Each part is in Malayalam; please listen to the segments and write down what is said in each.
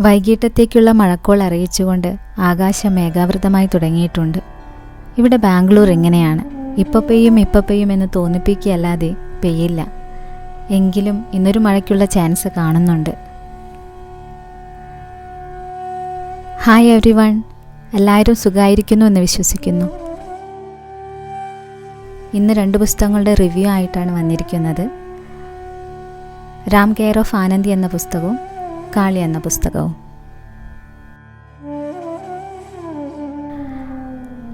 വൈകിട്ടത്തേക്കുള്ള മഴക്കോൾ അറിയിച്ചുകൊണ്ട് ആകാശം മേഘാവൃതമായി തുടങ്ങിയിട്ടുണ്ട്. ഇവിടെ ബാംഗ്ലൂർ ഇങ്ങനെയാണ്. ഇപ്പം പെയ്യും ഇപ്പം പെയ്യും എന്ന് തോന്നിപ്പിക്കുകയല്ലാതെ പെയ്യില്ല. എങ്കിലും ഇന്നൊരു മഴയ്ക്കുള്ള ചാൻസ് കാണുന്നുണ്ട്. ഹായ് എവ്രി വൺ എല്ലാവരും സുഖമായിരിക്കുന്നു എന്ന് വിശ്വസിക്കുന്നു. ഇന്ന് രണ്ട് പുസ്തകങ്ങളുടെ റിവ്യൂ ആയിട്ടാണ് വന്നിരിക്കുന്നത്. രാം കെയർ ഓഫ് ആനന്ദി എന്ന പുസ്തകവും കാളി എന്ന പുസ്തകവും.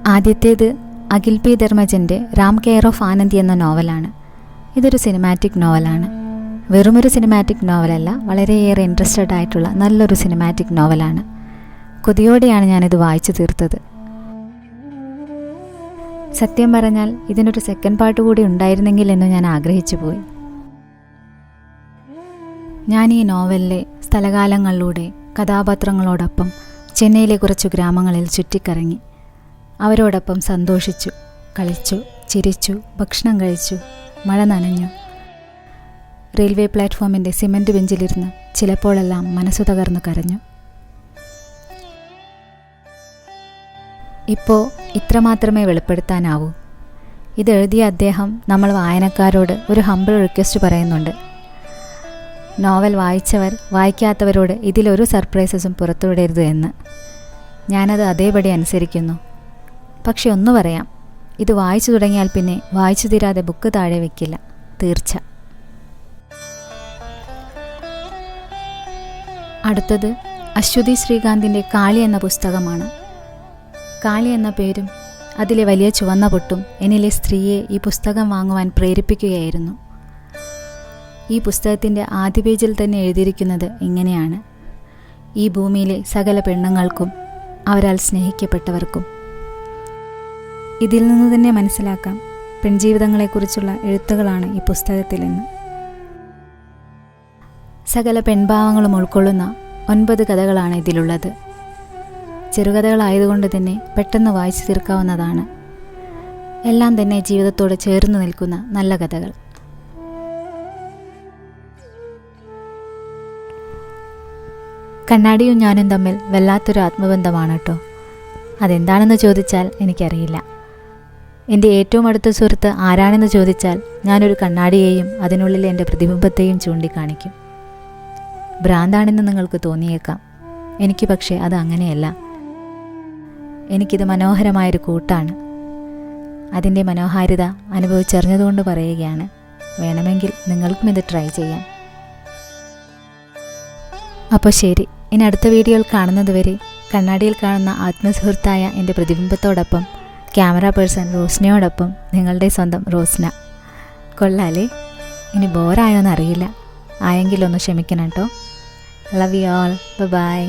ആദ്യത്തേത് അഖിൽ പി ധർമ്മജന്റെ രാം കെയർ ഓഫ് ആനന്ദി എന്ന നോവലാണ്. ഇതൊരു സിനിമാറ്റിക് നോവലാണ്. വെറുമൊരു സിനിമാറ്റിക് നോവലല്ല വളരെയേറെ ഇൻട്രസ്റ്റഡ് ആയിട്ടുള്ള നല്ലൊരു സിനിമാറ്റിക് നോവലാണ്. കൊതിയോടെയാണ് ഞാനിത് വായിച്ചു തീർത്തത്. സത്യം പറഞ്ഞാൽ ഇതിനൊരു സെക്കൻഡ് പാർട്ട് കൂടി ഉണ്ടായിരുന്നെങ്കിൽ എന്ന് ഞാൻ ആഗ്രഹിച്ചു പോയി ഞാൻ ഈ നോവലിലെ സ്ഥലകാലങ്ങളിലൂടെ കഥാപാത്രങ്ങളോടൊപ്പം ചെന്നൈയിലെ കുറച്ചു ഗ്രാമങ്ങളിൽ ചുറ്റിക്കറങ്ങി. അവരോടൊപ്പം സന്തോഷിച്ചു കളിച്ചു ചിരിച്ചു ഭക്ഷണം കഴിച്ചു മഴ നനഞ്ഞു. റെയിൽവേ പ്ലാറ്റ്ഫോമിന്റെ സിമന്റ് ബെഞ്ചിലിരുന്ന് ചിലപ്പോഴെല്ലാം മനസ്സു തകർന്നു കരഞ്ഞു. ഇപ്പോൾ ഇത്രമാത്രമേ വെളിപ്പെടുത്താനാവൂ. ഇത് എഴുതിയ അദ്ദേഹം നമ്മൾ വായനക്കാരോട് ഒരു ഹമ്പിൾ റിക്വസ്റ്റ് പറയുന്നുണ്ട്. നോവൽ വായിച്ചവർ വായിക്കാത്തവരോട് ഇതിലൊരു സർപ്രൈസസും പുറത്തുവിടരുത് എന്ന്. ഞാനത് അതേപടി അനുസരിക്കുന്നു. പക്ഷെ ഒന്ന് പറയാം. ഇത് വായിച്ചു തുടങ്ങിയാൽ പിന്നെ വായിച്ചു തീരാതെ ബുക്ക് താഴെ വെക്കില്ല. തീർച്ച. അടുത്തത് അശ്വതി ശ്രീകാന്തിന്റെ കാളി എന്ന പുസ്തകമാണ്. കാളി എന്ന പേരും അതിലെ വലിയ ചുവന്ന പൊട്ടും എന്നിലെ സ്ത്രീയെ ഈ പുസ്തകം വാങ്ങുവാൻ പ്രേരിപ്പിക്കുകയായിരുന്നു. ഈ പുസ്തകത്തിന്റെ ആദ്യ പേജിൽ തന്നെ എഴുതിയിരിക്കുന്നത് ഇങ്ങനെയാണ്. ഈ ഭൂമിയിലെ സകല പെണ്ണുങ്ങൾക്കും അവരാൽ സ്നേഹിക്കപ്പെട്ടവർക്കും. ഇതിൽ നിന്ന് തന്നെ മനസ്സിലാക്കാം പെൺജീവിതങ്ങളെക്കുറിച്ചുള്ള എഴുത്തുകളാണ് ഈ പുസ്തകത്തിലെന്ന് സകല പെൺഭാവങ്ങളും ഉൾക്കൊള്ളുന്ന ഒൻപത് കഥകളാണ് ഇതിലുള്ളത്. ചെറുകഥകളായതുകൊണ്ട് തന്നെ പെട്ടെന്ന് വായിച്ചു തീർക്കാവുന്നതാണ്. എല്ലാം തന്നെ ജീവിതത്തോട് ചേർന്ന് നിൽക്കുന്ന നല്ല കഥകൾ. കണ്ണാടിയും ഞാനും തമ്മിൽ വല്ലാത്തൊരു ആത്മബന്ധമാണ് കേട്ടോ അതെന്താണെന്ന് ചോദിച്ചാൽ എനിക്കറിയില്ല. എന്റെ ഏറ്റവും അടുത്ത സുഹൃത്ത് ആരാണെന്ന് ചോദിച്ചാൽ ഞാനൊരു കണ്ണാടിയെയും അതിനുള്ളിൽ എന്റെ പ്രതിബിംബത്തെയും ചൂണ്ടിക്കാണിക്കും. ഭ്രാന്താണെന്ന് നിങ്ങൾക്ക് തോന്നിയേക്കാം. എനിക്ക് പക്ഷേ അത് അങ്ങനെയല്ല. എനിക്കിത് മനോഹരമായൊരു കൂട്ടാണ്. അതിന്റെ മനോഹാരിത അനുഭവിച്ചറിഞ്ഞതുകൊണ്ട് പറയുകയാണ്. വേണമെങ്കിൽ നിങ്ങൾക്കും ഇത് ട്രൈ ചെയ്യാം. അപ്പോൾ ശരി. ഇനി അടുത്ത വീഡിയോയിൽ കാണുന്നതുവരെ കണ്ണാടിയിൽ കാണുന്ന ആത്മസുഹൃത്തായ എന്റെ പ്രതിബിംബത്തോടൊപ്പം ക്യാമറ പേഴ്സൺ റോസ്നയോടൊപ്പം നിങ്ങളുടെ സ്വന്തം റോസ്ന. കൊള്ളാലേ. ഇനി ബോറായോന്ന് അറിയില്ല ആയെങ്കിലൊന്ന് ക്ഷമിക്കണം കേട്ടോ. Love you all by